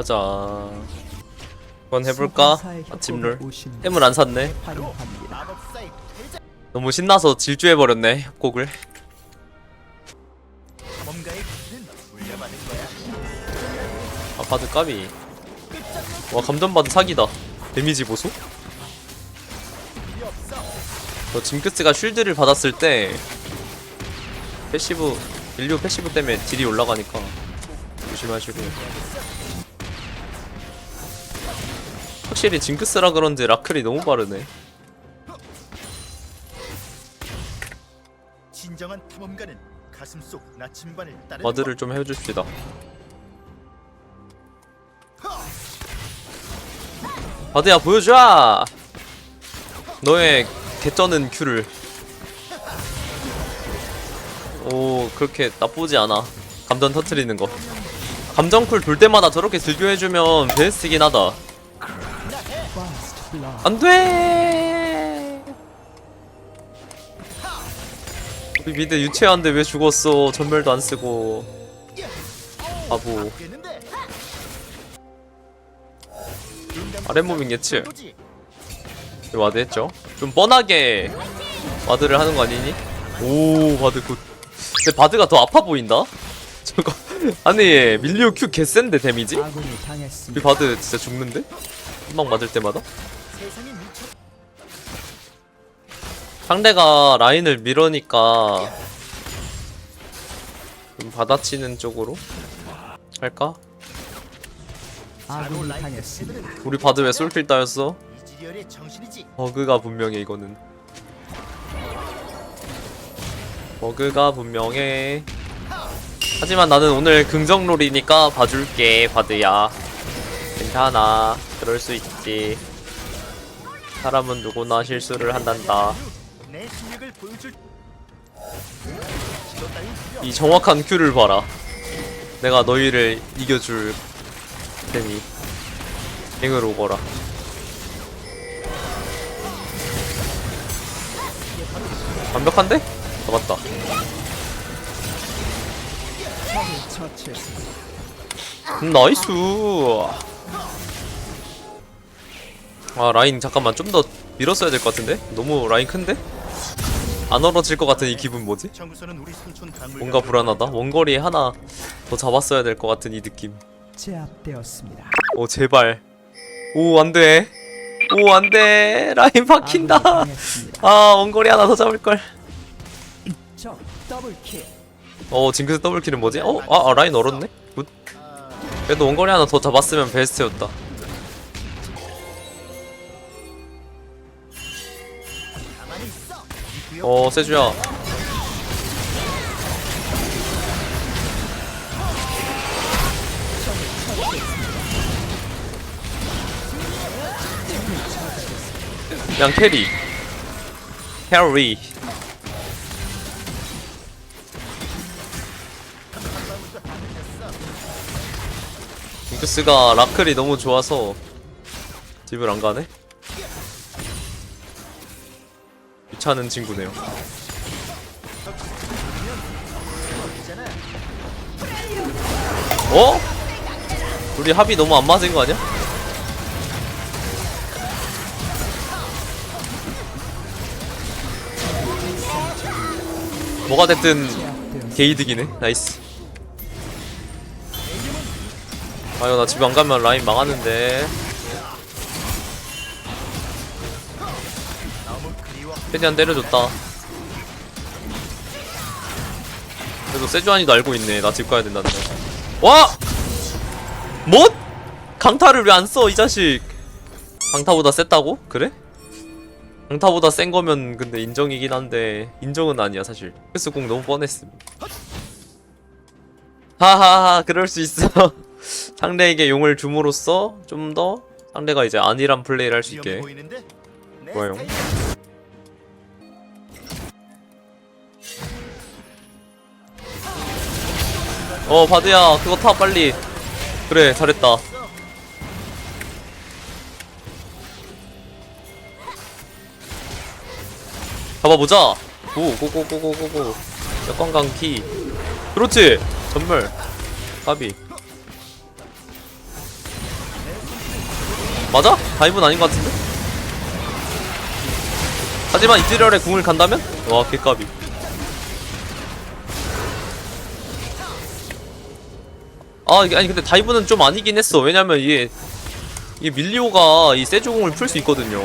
가자 한번 해볼까? 아침 룰 햄을 안 샀네 너무 신나서 질주해버렸네 곡을 뭔가의 기는 물려받은 거야. 아 바드 까비 와 감전바드 사기다 데미지 보소? 저 징크스가 쉴드를 받았을 때 패시브 인류 패시브 때문에 딜이 올라가니까 조심하시고 확실히 징크스라 그런지 라클이 너무 빠르네. 진정한 탐험가는 가슴 속 나침반을 따르는 바드를 좀 해줍시다. 바드야 보여줘! 너의 개쩌는 큐를 오 그렇게 나쁘지 않아. 감전 터트리는 거. 감정쿨 돌 때마다 저렇게 들교해주면 베스트긴 하다 안돼 우리 미드 유채한데 왜 죽었어 전멸도 안 쓰고 바보 아랫무빙 예측 와드 했죠 좀 뻔하게 와드를 하는 거 아니니? 오 바드 굿 근데 바드가 더 아파 보인다? 저거 아니 밀리오 큐 개센데 데미지? 우리. 바드 진짜 죽는데? 한 방 맞을 때마다? 상대가 라인을 밀으니까 좀 받아치는 쪽으로 할까? 아군이 당했습니다. 우리 바드 왜 솔필 따였어? 버그가 분명해 이거는 버그가 분명해 하지만 나는 오늘 긍정롤이니까 봐줄게 바드야 괜찮아 그럴 수 있지 사람은 누구나 실수를 한단다. 이 정확한 큐를 봐라. 내가 너희를 이겨줄 테니. 갱으로 오거라. 완벽한데? 잡았다 처치했습니다. 음, 나이스 아 라인 잠깐만 좀 더 밀었어야 될 것 같은데? 너무 라인 큰데? 안 얼어질 것 같은 이 기분 뭐지? 뭔가 불안하다 원거리에 하나 더 잡았어야 될 것 같은 이 느낌 제압되었습니다. 오 제발 오 안돼 오 안돼 라인 박힌다. 아 원거리 하나 더 잡을걸 적 더블킬. 어 징크스 더블킬은 뭐지? 어? 아, 아 라인 얼었네? 굿 그래도 원거리 하나 더 잡았으면 베스트였다 어 세주야. 그냥 캐리. 캐리. 징크스가 라클이 너무 좋아서 집을 안 가네? 귀찮은 친구네요 어? 우리 합이 너무 안 맞은 거 아니야? 뭐가 됐든. 게이득이네 나이스 아유 나집안 가면 라인 망하는데 최대한 때려줬다 그래도 세주안이도 알고 있네 나 집 가야 된다는 거 와! 뭐? 강타를 왜 안 써 이 자식 강타보다 셌다고? 그래? 강타보다 센 거면 근데 인정이긴 한데 인정은 아니야 사실 패스 공 너무 뻔했음 하하하 그럴 수 있어 상대에게 용을 줌으로써 좀 더 상대가 이제 안일한 플레이를 할 수 있게 좋아요. 어 바드야 그거 타 빨리. 그래 잘했다. 잡아보자. 고고고고고고고. 역광강 키. 그렇지. 전멸. 까비. 맞아? 다이브는 아닌 것 같은데? 하지만 이즈리얼에 궁을 간다면? 와 개까비 아 아니 근데 다이브는 좀 아니긴 했어. 왜냐면 이게 이게 밀리오가 이 세주공을 풀 수 있거든요.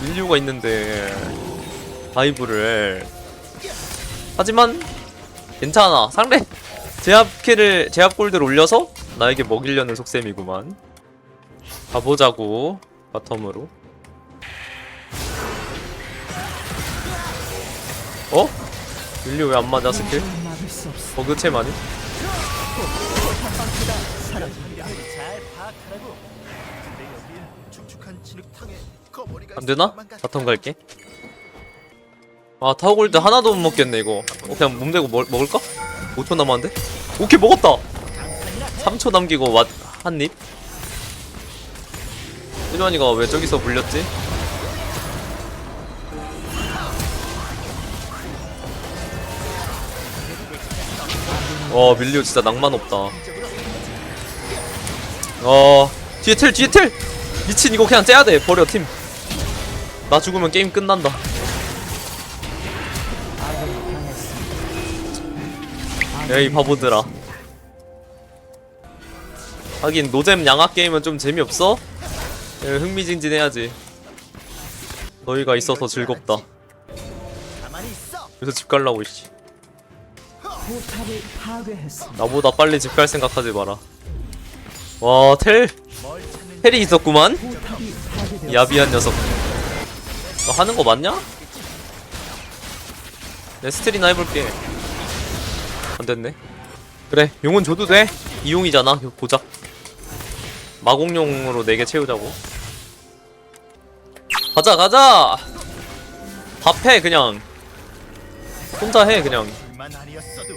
밀리오가 있는데 다이브를. 하지만 괜찮아. 상대 제압키를 제압 골드를 올려서 나에게 먹이려는 속셈이구만. 가보자고 바텀으로. 어? 밀리오 왜안 맞아 스킬? 진흙탕에 거머리가 안 되나? 바텀 갈게 아 타워골드 하나도 못 먹겠네 이거 어, 그냥 몸 대고 먹, 먹을까? 5초 남았는데? 오케이 먹었다 3초 남기고 왓 한 입 일원이가 왜 저기서 물렸지? 와 밀리오 진짜 낭만 없다. 어 뒤에 틀 뒤에 틀 미친 이거 그냥 째야 돼 버려 팀. 나 죽으면 게임 끝난다. 에이 바보들아. 하긴 노잼 양악 게임은 좀 재미없어? 에, 흥미진진해야지. 너희가 있어서 즐겁다. 그래서 집 갈라고 이씨 포탑을. 나보다 빨리 집 갈 생각하지 마라. 와텔? 뭘 찾는 텔이 있었구만? 포탑이. 야비한 녀석. 너 하는 거 맞냐? 내 스틸이나 해볼게. 안 됐네. 그래 용은 줘도 돼. 이용이잖아. 고작 마공용으로 4개 채우자고. 가자 가자! 밥해 그냥. 혼자 해 그냥 불만 아니었어도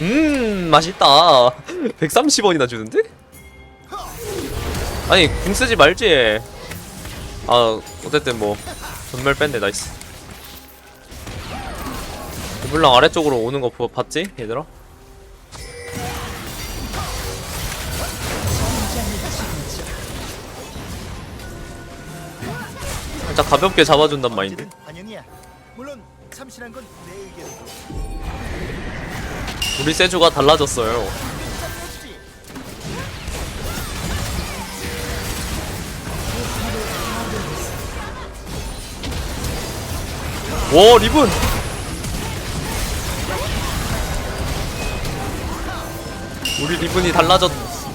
음 맛있다 130원이나 주는데? 아니 궁 쓰지 말지 아 어쨌든 뭐 전멸 뺐네 나이스 물랑 아래쪽으로 오는 거 보- 봤지 얘들아? 살짝 가볍게 잡아준단 마인드 언제든 환영이야. 물론 참신한 건 내 의견이고. 우리 세주가 달라졌어요. 와 리븐 우리 리븐이 달라졌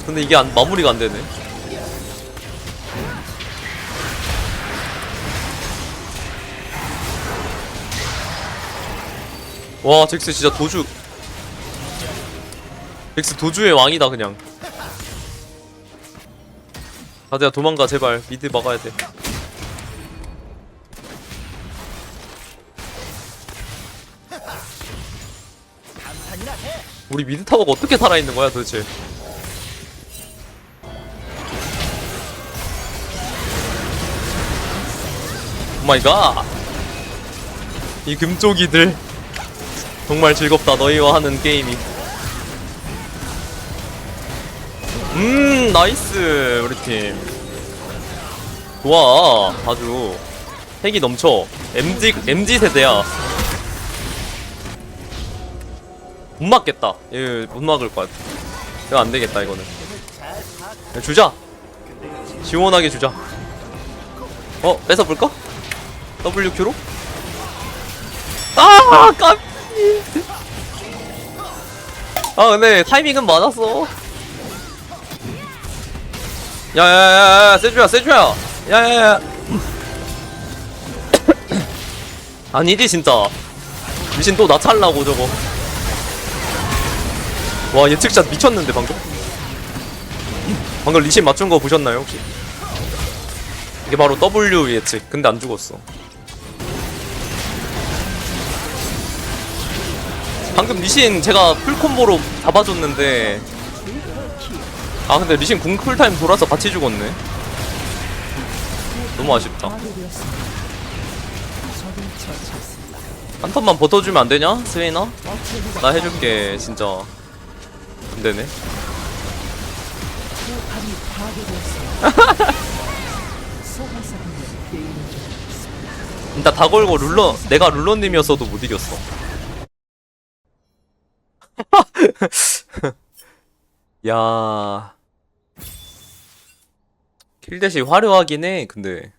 근데 이게 안, 마무리가 안 되네 와 잭스 진짜 도주. 잭스 도주의 왕이다 그냥. 다들야 도망가 제발. 미드 막아야 돼. 우리 미드 타워가 어떻게 살아있는 거야 도대체? 오마이갓! 이 금쪽이들 정말 즐겁다 너희와 하는 게임이 음 나이스 우리 팀 좋아 아주 핵이 넘쳐 MG MG 세대야 못 막겠다. 예, 못 막을 것 같아. 이거 안 되겠다 이거는. 주자. 시원하게 주자. 어, 뺏어 볼까? WQ로? 아, 깜. 아, 근데 타이밍은 맞았어. 야야야야, 세주야, 세주야. 야야야. 아니지 진짜. 미신 또 나 찰라고 저거. 와 예측샷 미쳤는데 방금 방금 리신 맞춘 거 보셨나요 혹시? 이게 바로 W 예측 근데 안 죽었어 방금 리신 제가 풀콤보로 잡아줬는데 아 근데 리신 궁 쿨타임 돌아서 같이 죽었네 너무 아쉽다. 한 턴만 버텨주면 안 되냐? 스웨이나? 나 해줄게 진짜 안 되네 포탑이 파괴되었습니다. 소환사분들 게임을 종료했습니다. 일단 다 걸고 룰러 내가 룰러님이었어도 못 이겼어 야. 킬 대시 화려하긴 해 근데